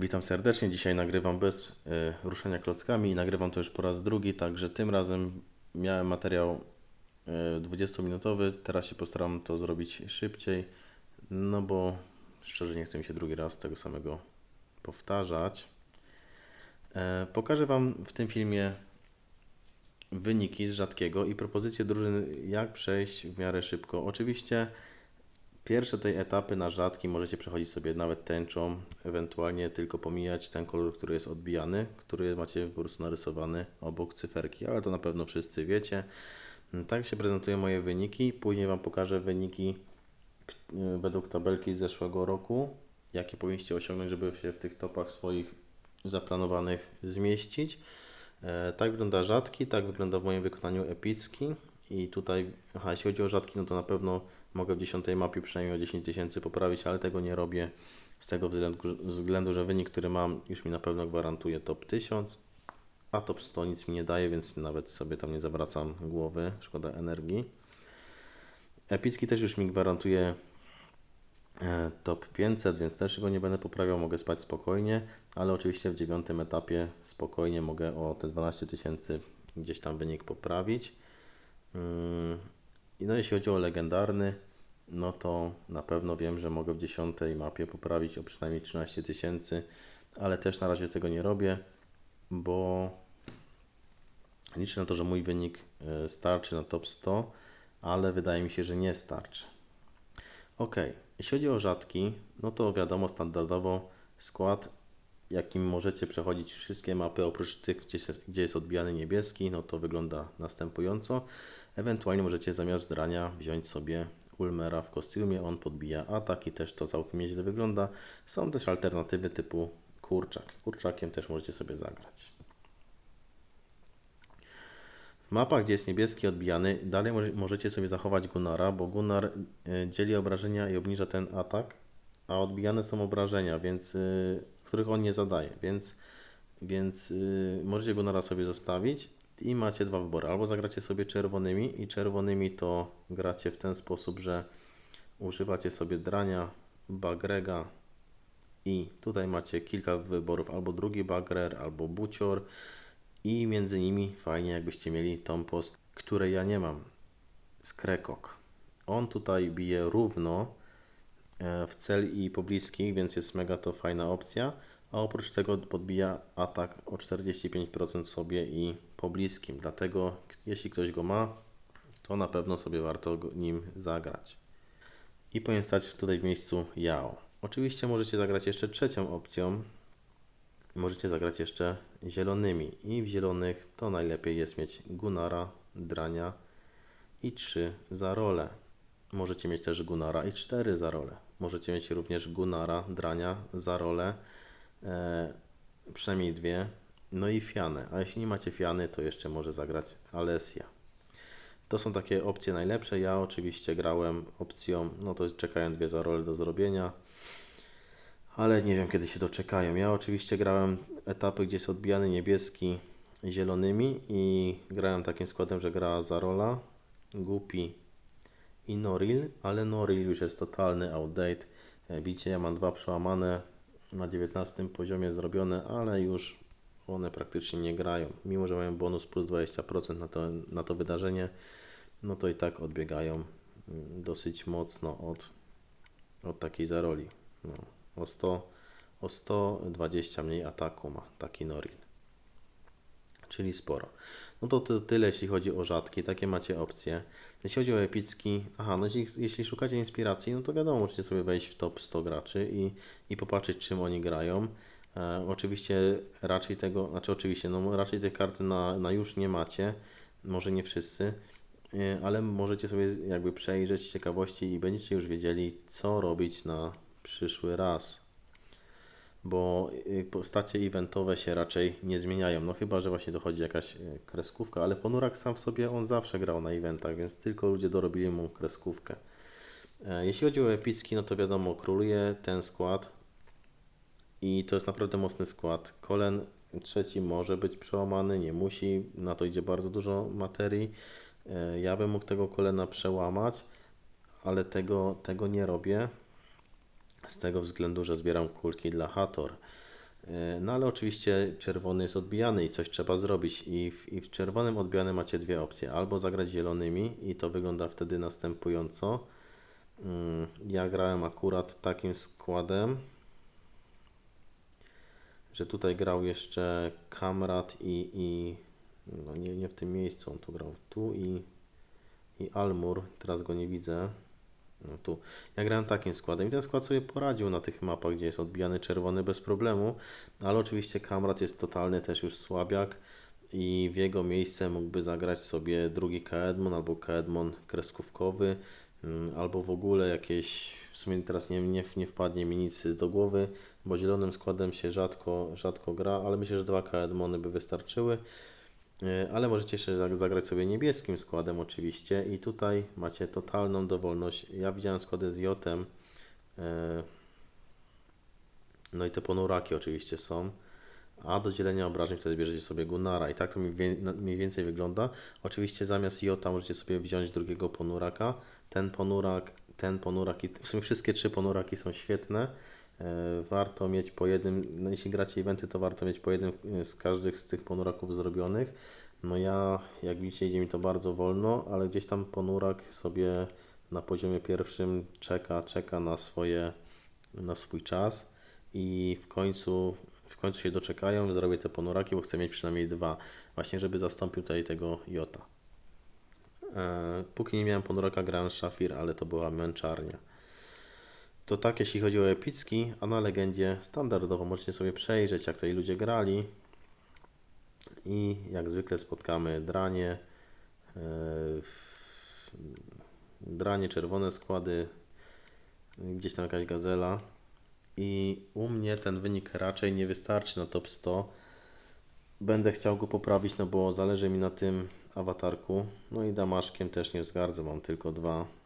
Witam serdecznie. Dzisiaj nagrywam bez y, ruszania klockami i nagrywam to już po raz drugi, także tym razem miałem materiał y, 20-minutowy, teraz się postaram to zrobić szybciej, no bo szczerze nie chcę mi się drugi raz tego samego powtarzać. E, pokażę Wam w tym filmie wyniki z rzadkiego i propozycje drużyn, jak przejść w miarę szybko. Oczywiście Pierwsze tej etapy na rzadki możecie przechodzić sobie nawet tęczą, ewentualnie tylko pomijać ten kolor, który jest odbijany, który macie po prostu narysowany obok cyferki, ale to na pewno wszyscy wiecie. Tak się prezentują moje wyniki. Później Wam pokażę wyniki k- według tabelki z zeszłego roku, jakie powinniście osiągnąć, żeby się w tych topach swoich zaplanowanych zmieścić. E, Tak wygląda rzadki, tak wygląda w moim wykonaniu epicki. I tutaj, aha, jeśli chodzi o rzadki, no to na pewno mogę w 10 mapie przynajmniej o 10 tysięcy poprawić, ale tego nie robię z tego względu, względu, że wynik, który mam, już mi na pewno gwarantuje top 1000, a top 100 nic mi nie daje, więc nawet sobie tam nie zawracam głowy, szkoda energii. Epicki też już mi gwarantuje e, top 500, więc też go nie będę poprawiał, mogę spać spokojnie, ale oczywiście w dziewiątym etapie spokojnie mogę o te 12 tysięcy gdzieś tam wynik poprawić. Mm, no jeśli chodzi o legendarny, no to na pewno wiem, że mogę w dziesiątej mapie poprawić o przynajmniej 13 tysięcy, ale też na razie tego nie robię, bo liczę na to, że mój wynik e, starczy na top 100, ale wydaje mi się, że nie starczy. Ok, jeśli chodzi o rzadki, no to wiadomo, standardowo skład, jakim możecie przechodzić wszystkie mapy, oprócz tych, gdzie jest odbijany niebieski, no to wygląda następująco. Ewentualnie możecie zamiast drania wziąć sobie Ulmera w kostiumie, on podbija atak i też to całkiem nieźle wygląda. Są też alternatywy typu kurczak. Kurczakiem też możecie sobie zagrać. W mapach, gdzie jest niebieski odbijany, dalej może- możecie sobie zachować Gunnara, bo Gunnar y, dzieli obrażenia i obniża ten atak, a odbijane są obrażenia, więc, y, których on nie zadaje, więc, więc y, możecie Gunnara sobie zostawić i macie dwa wybory. Albo zagracie sobie czerwonymi i czerwonymi to gracie w ten sposób, że używacie sobie drania, bagrega i tutaj macie kilka wyborów, albo drugi bagrer, albo bucior i między nimi fajnie jakbyście mieli tą post, której ja nie mam, skrekok. On tutaj bije równo e, w cel i pobliskich, więc jest mega to fajna opcja, a oprócz tego podbija atak o 45% sobie i pobliskim, dlatego jeśli ktoś go ma, to na pewno sobie warto nim zagrać. I powinien stać tutaj w miejscu Yao. Oczywiście możecie zagrać jeszcze trzecią opcją, Możecie zagrać jeszcze zielonymi i w zielonych to najlepiej jest mieć Gunara, Drania i 3 za rolę. Możecie mieć też Gunara i 4 za rolę. Możecie mieć również Gunara, Drania za rolę, e, przynajmniej dwie, no i Fianę. A jeśli nie macie Fiany, to jeszcze może zagrać Alessia. To są takie opcje najlepsze. Ja oczywiście grałem opcją, no to czekają dwie za rolę do zrobienia ale nie wiem kiedy się doczekają. Ja oczywiście grałem etapy, gdzie jest odbijany niebieski zielonymi i grałem takim składem, że grała Zarola, Gupi i Noril, ale Noril już jest totalny outdate. E, Widzicie, ja mam dwa przełamane na 19 poziomie zrobione, ale już one praktycznie nie grają. Mimo, że mają bonus plus 20% na to, na to wydarzenie, no to i tak odbiegają mm, dosyć mocno od, od takiej Zaroli. No, o 100, o 120 mniej ataku ma taki Noril. Czyli sporo. No to, to tyle, jeśli chodzi o rzadkie. Takie macie opcje. Jeśli chodzi o epicki, aha, no jeśli, jeśli szukacie inspiracji, no to wiadomo, możecie sobie wejść w top 100 graczy i, i popatrzeć, czym oni grają. E, oczywiście raczej tego, znaczy oczywiście, no raczej tej karty na, na już nie macie, może nie wszyscy, e, ale możecie sobie jakby przejrzeć ciekawości i będziecie już wiedzieli, co robić na przyszły raz bo y, postacie eventowe się raczej nie zmieniają. No chyba, że właśnie dochodzi jakaś y, kreskówka, ale Ponurak sam w sobie on zawsze grał na eventach, więc tylko ludzie dorobili mu kreskówkę. E, Jeśli chodzi o epicki, no to wiadomo, króluje ten skład i to jest naprawdę mocny skład. Kolen trzeci może być przełamany, nie musi, na to idzie bardzo dużo materii. E, Ja bym mógł tego kolena przełamać, ale tego, tego nie robię z tego względu, że zbieram kulki dla Hator. E, No ale oczywiście czerwony jest odbijany i coś trzeba zrobić. I w, I w czerwonym odbijanym macie dwie opcje. Albo zagrać zielonymi i to wygląda wtedy następująco. Mm, Ja grałem akurat takim składem, że tutaj grał jeszcze Kamrat i, i no nie, nie w tym miejscu, on tu grał tu i, i Almur, teraz go nie widzę. No tu. Ja grałem takim składem i ten skład sobie poradził na tych mapach, gdzie jest odbijany czerwony bez problemu, ale oczywiście Kamrat jest totalny też już słabiak i w jego miejsce mógłby zagrać sobie drugi Kaedmon albo Kaedmon kreskówkowy, mm, albo w ogóle jakieś, w sumie teraz nie, nie, nie wpadnie mi nic do głowy, bo zielonym składem się rzadko, rzadko gra, ale myślę, że dwa Kaedmony by wystarczyły. E, Ale możecie jeszcze zag- zagrać sobie niebieskim składem oczywiście i tutaj macie totalną dowolność. Ja widziałem składy z Jotem. e, No i te ponuraki oczywiście są. A do dzielenia obrażeń wtedy bierzecie sobie Gunnara i tak to mniej więcej wygląda. Oczywiście zamiast Jota możecie sobie wziąć drugiego ponuraka. Ten ponurak, ten ponurak i w sumie wszystkie trzy ponuraki są świetne. E, Warto mieć po jednym, no jeśli gracie eventy, to warto mieć po jednym e, z każdych z tych ponuraków zrobionych. No ja, jak widzicie, idzie mi to bardzo wolno, ale gdzieś tam ponurak sobie na poziomie pierwszym czeka, czeka na swoje, na swój czas i w końcu, w końcu się doczekają, zrobię te ponuraki, bo chcę mieć przynajmniej dwa, właśnie żeby zastąpił tutaj tego Jota. E, póki nie miałem ponuraka, grałem Szafir, ale to była męczarnia. To tak, jeśli chodzi o epicki, a na legendzie standardowo możecie sobie przejrzeć, jak tutaj ludzie grali. I jak zwykle spotkamy dranie, e, dranie, czerwone składy, gdzieś tam jakaś gazela. I u mnie ten wynik raczej nie wystarczy na top 100. Będę chciał go poprawić, no bo zależy mi na tym awatarku. No i damaszkiem też nie wzgardzę, mam tylko dwa.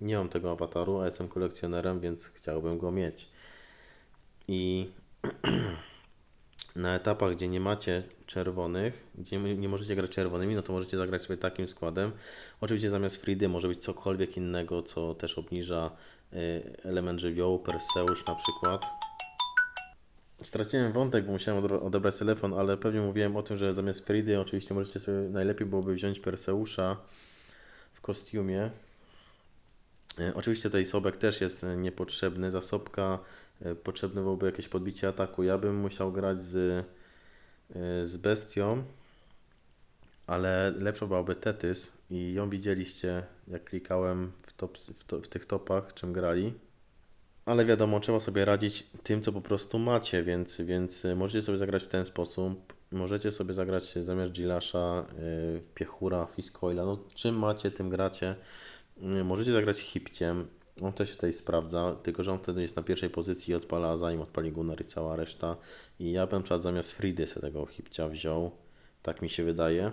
Nie mam tego awataru, a jestem kolekcjonerem, więc chciałbym go mieć. I na etapach, gdzie nie macie czerwonych, gdzie nie możecie grać czerwonymi, no to możecie zagrać sobie takim składem. Oczywiście zamiast Fridy może być cokolwiek innego, co też obniża y, element żywiołu, Perseusz na przykład. Straciłem wątek, bo musiałem odebrać telefon, ale pewnie mówiłem o tym, że zamiast Fridy oczywiście możecie sobie, najlepiej byłoby wziąć Perseusza w kostiumie. E, Oczywiście tutaj Sobek też jest niepotrzebny. Za Sobka e, potrzebne byłoby jakieś podbicie ataku. Ja bym musiał grać z, e, z Bestią, ale lepsza byłaby Tetys i ją widzieliście, jak klikałem w, top, w, to, w tych topach, czym grali. Ale wiadomo, trzeba sobie radzić tym, co po prostu macie, więc, więc możecie sobie zagrać w ten sposób. Możecie sobie zagrać zamiast Gilasza, yy, Piechura, Fiskoila. No, czym macie, tym gracie. Yy, Możecie zagrać Hipciem. On też się tutaj sprawdza, tylko że on wtedy jest na pierwszej pozycji i odpala, zanim odpali Gunnar i cała reszta. I ja bym przykład zamiast Fridy sobie tego Hipcia wziął. Tak mi się wydaje.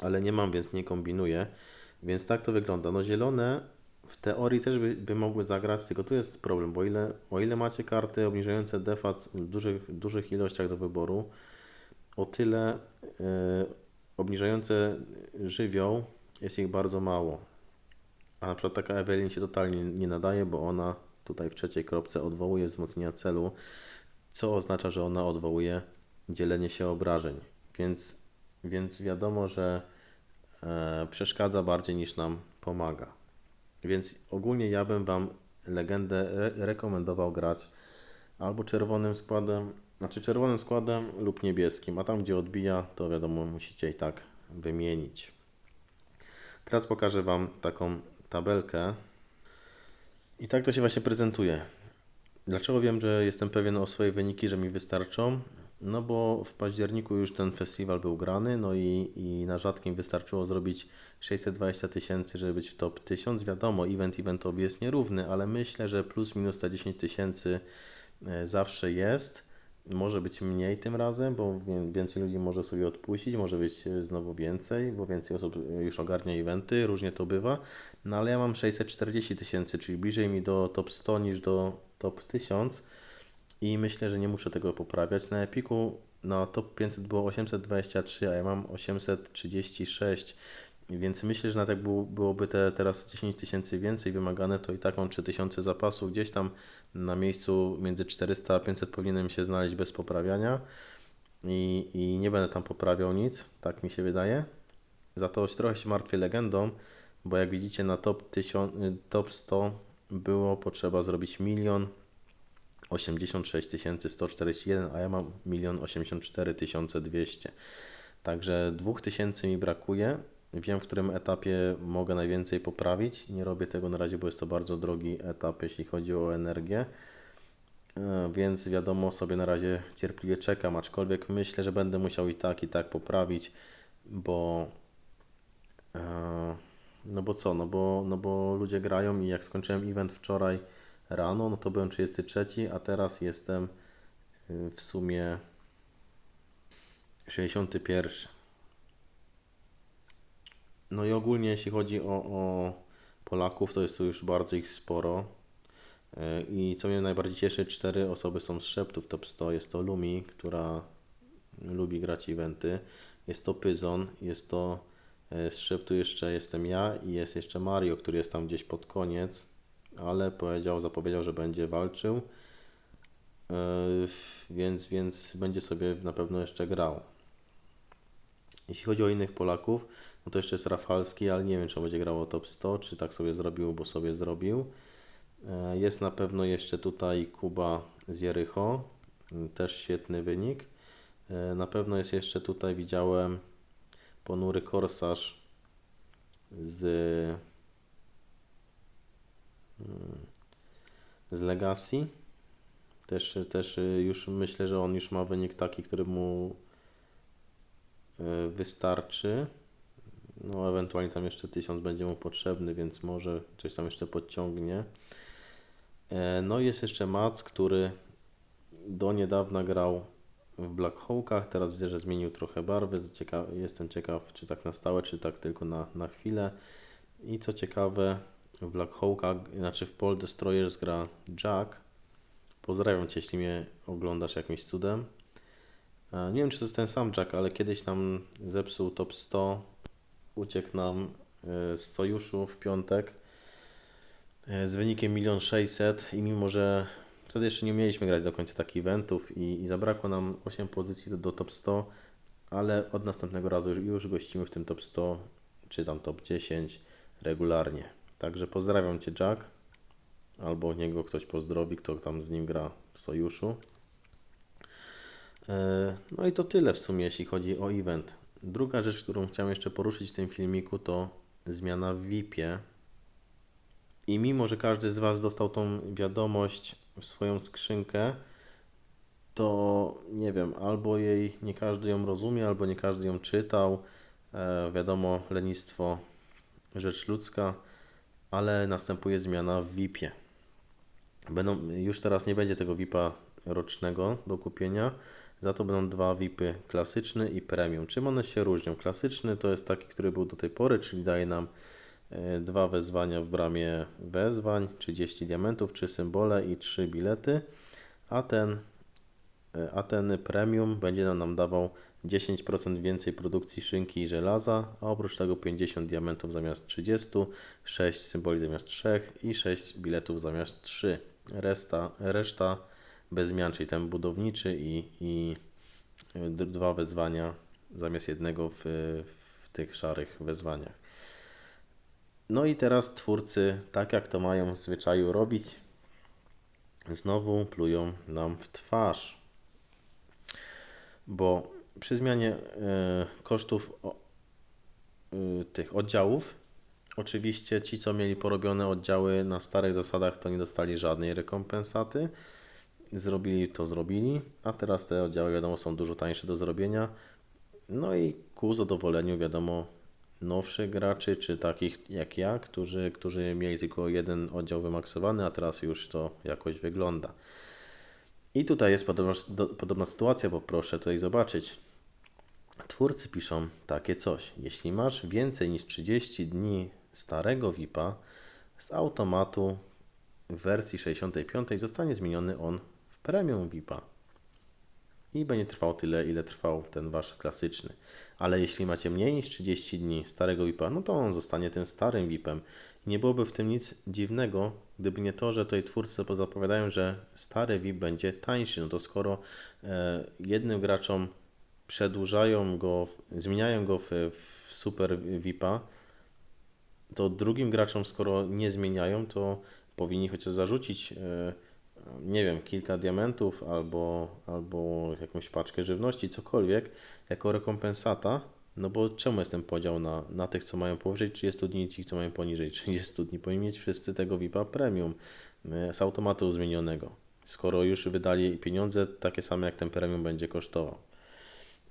Ale nie mam, więc nie kombinuję. Więc tak to wygląda. No zielone w teorii też by, by mogły zagrać, tylko tu jest problem, bo ile, o ile macie karty obniżające defat w dużych, dużych ilościach do wyboru, o tyle e, obniżające żywioł jest ich bardzo mało. A na przykład taka Evelyn się totalnie nie nadaje, bo ona tutaj w trzeciej kropce odwołuje wzmocnienia celu, co oznacza, że ona odwołuje dzielenie się obrażeń. Więc, więc wiadomo, że e, przeszkadza bardziej niż nam pomaga. Więc ogólnie ja bym Wam legendę re- rekomendował grać albo czerwonym składem, znaczy czerwonym składem lub niebieskim, a tam gdzie odbija, to wiadomo, musicie i tak wymienić. Teraz pokażę Wam taką tabelkę. I tak to się właśnie prezentuje. Dlaczego wiem, że jestem pewien o swoje wyniki, że mi wystarczą? No bo w październiku już ten festiwal był grany, no i, i na rzadkim wystarczyło zrobić 620 tysięcy, żeby być w top 1000. Wiadomo, event eventowi jest nierówny, ale myślę, że plus minus te 10 tysięcy e, zawsze jest. Może być mniej tym razem, bo więcej ludzi może sobie odpuścić, może być e, znowu więcej, bo więcej osób e, już ogarnia eventy, różnie to bywa. No ale ja mam 640 tysięcy, czyli bliżej mi do top 100 niż do top 1000 i myślę, że nie muszę tego poprawiać. Na Epiku na top 500 było 823, a ja mam 836, Więc myślę, że jak było, byłoby te teraz 10 tysięcy więcej wymagane, to i tak mam 3000 zapasów. Gdzieś tam na miejscu między 400 a 500 powinienem się znaleźć bez poprawiania i, i nie będę tam poprawiał nic, tak mi się wydaje. Za to trochę się martwię legendą, bo jak widzicie na top, 1000, y, top 100 było potrzeba zrobić milion 86 141, a ja mam milion 84 200. Także 2000 mi brakuje. Wiem, w którym etapie mogę najwięcej poprawić. Nie robię tego na razie, bo jest to bardzo drogi etap, jeśli chodzi o energię. E, Więc wiadomo, sobie na razie cierpliwie czekam, aczkolwiek myślę, że będę musiał i tak, i tak poprawić, bo e, no bo co, no bo, no bo ludzie grają i jak skończyłem event wczoraj rano, no to byłem 33, a teraz jestem y, w sumie 61. No i ogólnie jeśli chodzi o, o Polaków, to jest tu już bardzo ich sporo. E, I co mnie najbardziej cieszy, cztery osoby są z szeptów top 100. Jest to Lumi, która lubi grać eventy. Jest to Pyzon, jest to e, z szeptu jeszcze jestem ja i jest jeszcze Mario, który jest tam gdzieś pod koniec, ale powiedział, zapowiedział, że będzie walczył. E, Więc, więc będzie sobie na pewno jeszcze grał. Jeśli chodzi o innych Polaków, no to jeszcze jest Rafalski, ale nie wiem, czy on będzie grał o top 100, czy tak sobie zrobił, bo sobie zrobił. E, Jest na pewno jeszcze tutaj Kuba z Jericho, m, też świetny wynik. E, Na pewno jest jeszcze tutaj, widziałem, ponury korsarz z, mm, z Legacy. Też, też już myślę, że on już ma wynik taki, który mu wystarczy. No, ewentualnie tam jeszcze 1000 będzie mu potrzebny, więc może coś tam jeszcze podciągnie. E, No jest jeszcze Mac, który do niedawna grał w Black Hawkach, teraz widzę, że zmienił trochę barwy. Jestem ciekaw, czy tak na stałe, czy tak tylko na, na chwilę. I co ciekawe, w Black Hawkach, znaczy w Pole Destroyers gra Jack. Pozdrawiam Cię, jeśli mnie oglądasz jakimś cudem. Nie wiem, czy to jest ten sam Jack, ale kiedyś nam zepsuł top 100. Uciekł nam e, z sojuszu w piątek e, z wynikiem 1 600 i mimo, że wtedy jeszcze nie umieliśmy grać do końca takich eventów i, i zabrakło nam 8 pozycji do, do top 100, ale od następnego razu już gościmy w tym top 100 czy tam top 10 regularnie. Także pozdrawiam Cię Jack, albo niego ktoś pozdrowi, kto tam z nim gra w sojuszu. E, No i to tyle w sumie, jeśli chodzi o event. Druga rzecz, którą chciałem jeszcze poruszyć w tym filmiku, to zmiana w VIP-ie. I mimo, że każdy z Was dostał tą wiadomość w swoją skrzynkę, to nie wiem, albo jej nie każdy ją rozumie, albo nie każdy ją czytał. E, wiadomo, lenistwo rzecz ludzka, ale następuje zmiana w VIP-ie. Będą, już teraz nie będzie tego VIP-a rocznego do kupienia, za to będą dwa VIP-y, klasyczny i premium. Czym one się różnią? Klasyczny to jest taki, który był do tej pory, czyli daje nam e, dwa wezwania w bramie wezwań, 30 diamentów, trzy symbole i trzy bilety, a ten, e, a ten premium będzie nam dawał 10% więcej produkcji szynki i żelaza, a oprócz tego 50 diamentów zamiast 30, 6 symboli zamiast 3 i 6 biletów zamiast 3. Resta, reszta bez zmian, czyli ten budowniczy i, i d- dwa wezwania zamiast jednego w, w tych szarych wezwaniach. No i teraz twórcy, tak jak to mają w zwyczaju robić, znowu plują nam w twarz. Bo przy zmianie e, kosztów o, y, tych oddziałów, oczywiście ci, co mieli porobione oddziały na starych zasadach, to nie dostali żadnej rekompensaty. Zrobili to, zrobili, a teraz te oddziały, wiadomo, są dużo tańsze do zrobienia. No i ku zadowoleniu, wiadomo, nowszych graczy, czy takich jak ja, którzy, którzy mieli tylko jeden oddział wymaksowany, a teraz już to jakoś wygląda. I tutaj jest podobna, do, podobna sytuacja, bo proszę tutaj zobaczyć. Twórcy piszą takie coś. Jeśli masz więcej niż 30 dni starego VIP-a, z automatu w wersji 65 zostanie zmieniony on premium VIP-a. i będzie trwał tyle, ile trwał ten wasz klasyczny. Ale jeśli macie mniej niż 30 dni starego VIP-a, no to on zostanie tym starym VIP-em. I nie byłoby w tym nic dziwnego, gdyby nie to, że tutaj twórcy zapowiadają, że stary VIP będzie tańszy. No to skoro e, jednym graczom przedłużają go, zmieniają go w, w super VIP-a, to drugim graczom, skoro nie zmieniają, to powinni chociaż zarzucić, e, nie wiem, kilka diamentów albo, albo jakąś paczkę żywności, cokolwiek, jako rekompensata. No bo czemu jest ten podział na, na tych, co mają powyżej 30 dni i ci, co mają poniżej 30 dni? Powinni mieć wszyscy tego VIP-a premium e, z automatu zmienionego. Skoro już wydali pieniądze takie same, jak ten premium będzie kosztował.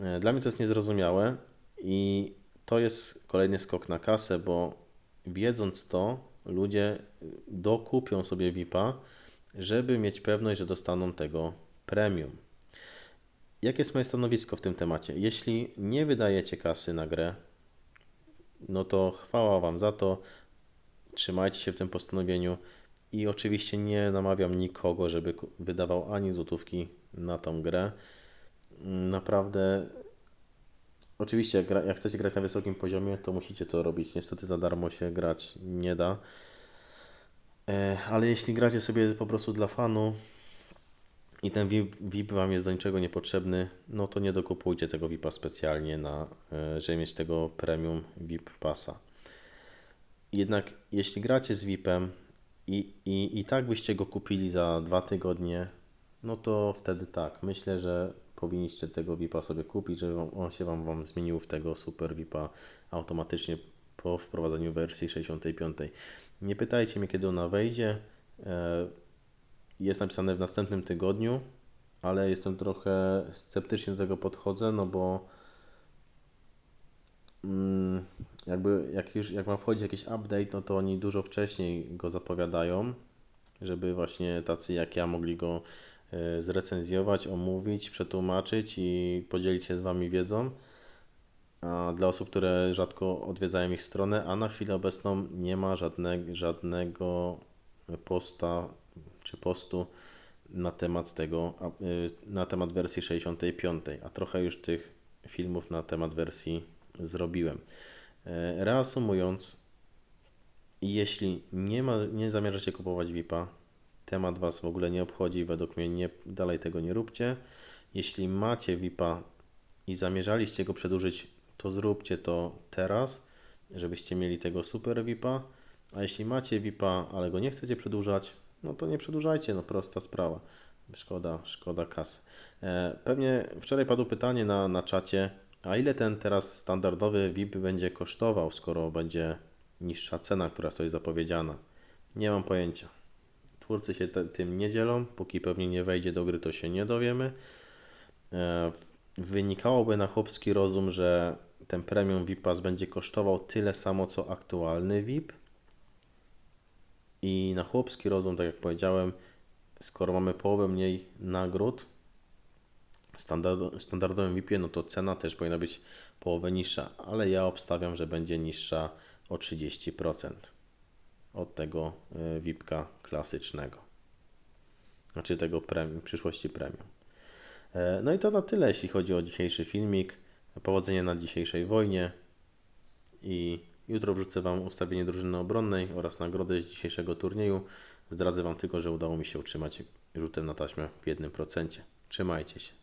E, Dla mnie to jest niezrozumiałe i to jest kolejny skok na kasę, bo wiedząc to, ludzie dokupią sobie VIP-a, żeby mieć pewność, że dostaną tego premium. Jakie jest moje stanowisko w tym temacie? Jeśli nie wydajecie kasy na grę, no to chwała Wam za to. Trzymajcie się w tym postanowieniu i oczywiście nie namawiam nikogo, żeby wydawał ani złotówki na tą grę. Naprawdę Oczywiście, jak, jak chcecie grać na wysokim poziomie, to musicie to robić. Niestety za darmo się grać nie da. E, ale jeśli gracie sobie po prostu dla fanu i ten VIP, VIP Wam jest do niczego niepotrzebny, no to nie dokupujcie tego VIPa specjalnie na, e, żeby mieć tego premium VIP pasa. Jednak jeśli gracie z VIP-em i, i, i tak byście go kupili za dwa tygodnie, no to wtedy tak. Myślę, że powinniście tego VIP-a sobie kupić, żeby on się wam, wam zmienił w tego super VIP-a automatycznie po wprowadzeniu wersji 65. Nie pytajcie mnie, kiedy ona wejdzie. E, Jest napisane w następnym tygodniu, ale jestem trochę sceptycznie do tego podchodzę, no bo mm, jakby jak już jak ma wchodzić jakiś update, no to oni dużo wcześniej go zapowiadają, żeby właśnie tacy jak ja mogli go e, zrecenzjować, omówić, przetłumaczyć i podzielić się z Wami wiedzą. Dla osób, które rzadko odwiedzają ich stronę, a na chwilę obecną nie ma żadne, żadnego posta czy postu na temat tego, y, na temat wersji 65, a trochę już tych filmów na temat wersji zrobiłem. E, Reasumując, jeśli nie, ma, nie zamierzacie kupować VIP-a, temat Was w ogóle nie obchodzi, według mnie nie, dalej tego nie róbcie. Jeśli macie VIP-a i zamierzaliście go przedłużyć, to zróbcie to teraz, żebyście mieli tego super VIP-a. A jeśli macie VIP-a, ale go nie chcecie przedłużać, no to nie przedłużajcie, no prosta sprawa. Szkoda, szkoda kasy. E, pewnie wczoraj padło pytanie na, na czacie, a ile ten teraz standardowy VIP będzie kosztował, skoro będzie niższa cena, która stoi zapowiedziana? Nie mam pojęcia. Twórcy się te, tym nie dzielą, póki pewnie nie wejdzie do gry, to się nie dowiemy. Wynikałoby na chłopski rozum, że ten premium VIP Pass będzie kosztował tyle samo co aktualny VIP. I na chłopski rozum, tak jak powiedziałem, skoro mamy połowę mniej nagród w standard, standardowym VIP-ie, no to cena też powinna być połowę niższa, ale ja obstawiam, że będzie niższa o 30% od tego y, VIP-ka klasycznego. Znaczy tego premium, przyszłości premium. E, No i to na tyle, jeśli chodzi o dzisiejszy filmik. Powodzenia na dzisiejszej wojnie i jutro wrzucę Wam ustawienie drużyny obronnej oraz nagrody z dzisiejszego turnieju. Zdradzę Wam tylko, że udało mi się utrzymać rzutem na taśmę w 1%. Trzymajcie się.